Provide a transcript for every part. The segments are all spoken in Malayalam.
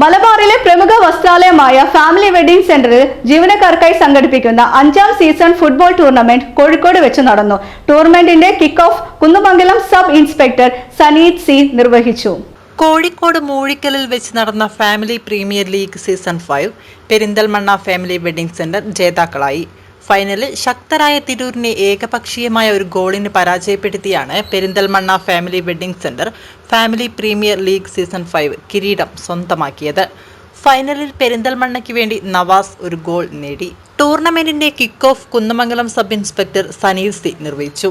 മലബാറിലെ പ്രമുഖ വസ്ത്രാലയമായ ഫാമിലി വെഡിംഗ് സെന്ററിൽ ജീവനക്കാർക്കായി സംഘടിപ്പിക്കുന്ന അഞ്ചാം സീസൺ ഫുട്ബോൾ ടൂർണമെന്റ് കോഴിക്കോട് വെച്ച് നടന്നു. ടൂർണമെന്റിന്റെ kick off Kunnamangalam sub inspector Saneeth C നിർവഹിച്ചു. കോഴിക്കോട് മൂഴിക്കലിൽ വെച്ച് നടന്ന family premier league season five Perinthalmanna family wedding centre ജേതാക്കളായി. ഫൈനലിൽ ശക്തരായ തിരൂരിനെ ഏകപക്ഷീയമായ ഒരു ഗോളിന് പരാജയപ്പെടുത്തിയാണ് Perinthalmanna family wedding centre family premier league season five കിരീടം സ്വന്തമാക്കിയത്. ഫൈനലിൽ പെരിന്തൽമണ്ണയ്ക്ക് വേണ്ടി നവാസ് ഒരു ഗോൾ നേടി. ടൂർണമെന്റിന്റെ kick off Kunnamangalam sub inspector Saneel C നിർവഹിച്ചു.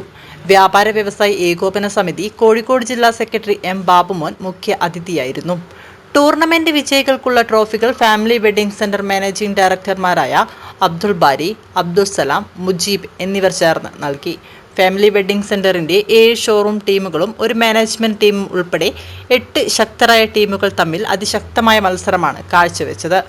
വ്യാപാര വ്യവസായ ഏകോപന സമിതി കോഴിക്കോട് ജില്ലാ സെക്രട്ടറി എം ബാബുമോൻ മുഖ്യ അതിഥിയായിരുന്നു. ടൂർണമെന്റ് വിജയികൾക്കുള്ള ട്രോഫികൾ ഫാമിലി വെഡിംഗ് സെന്റർ മാനേജിംഗ് ഡയറക്ടർമാരായ അബ്ദുൾ ബാരി അബ്ദുൽ സലാം മുജീബ് എന്നിവർ ചേർന്ന് നൽകി. ഫാമിലി വെഡ്ഡിംഗ് സെന്ററിന്റെ ഏഴ് ഷോറൂം ടീമുകളും ഒരു മാനേജ്മെന്റ് ടീമും ഉൾപ്പെടെ എട്ട് ശക്തരായ ടീമുകൾ തമ്മിൽ അതിശക്തമായ മത്സരമാണ് കാഴ്ചവെച്ചത്.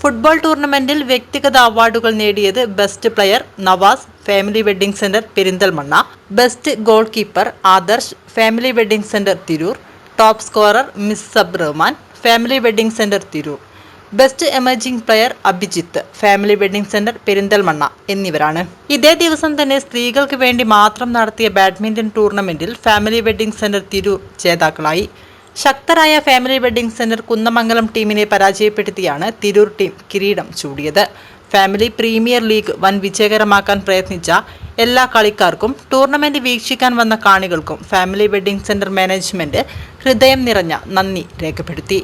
ഫുട്ബോൾ ടൂർണമെന്റിൽ വ്യക്തിഗത അവാർഡുകൾ നേടിയത് best player Navas family wedding centre Perinthalmanna best goalkeeper Adarsh family wedding centre Tirur top scorer Misab Rahman family wedding centre Tirur. Best emerging player Abhijith family wedding centre Perinthalmanna എന്നിവരാണ്. ഇതേ ദിവസം തന്നെ സ്ത്രീകൾക്ക് വേണ്ടി മാത്രം നടത്തിയ ബാഡ്മിന്റൺ ടൂർണമെന്റിൽ ഫാമിലി വെഡിംഗ് സെന്റർ തിരു ജേതാക്കളായി. ശക്തരായ ഫാമിലി വെഡിംഗ് സെന്റർ കുന്നമംഗലം ടീമിനെ പരാജയപ്പെടുത്തിയാണ് തിരൂർ ടീം കിരീടം ചൂടിയത്. ഫാമിലി പ്രീമിയർ ലീഗ് വൻ വിജയകരമാക്കാൻ പ്രയത്നിച്ച എല്ലാ കളിക്കാർക്കും ടൂർണമെന്റ് വീക്ഷിക്കാൻ വന്ന കാണികൾക്കും ഫാമിലി വെഡിംഗ് സെന്റർ മാനേജ്മെന്റ് ഹൃദയം നിറഞ്ഞ നന്ദി രേഖപ്പെടുത്തി.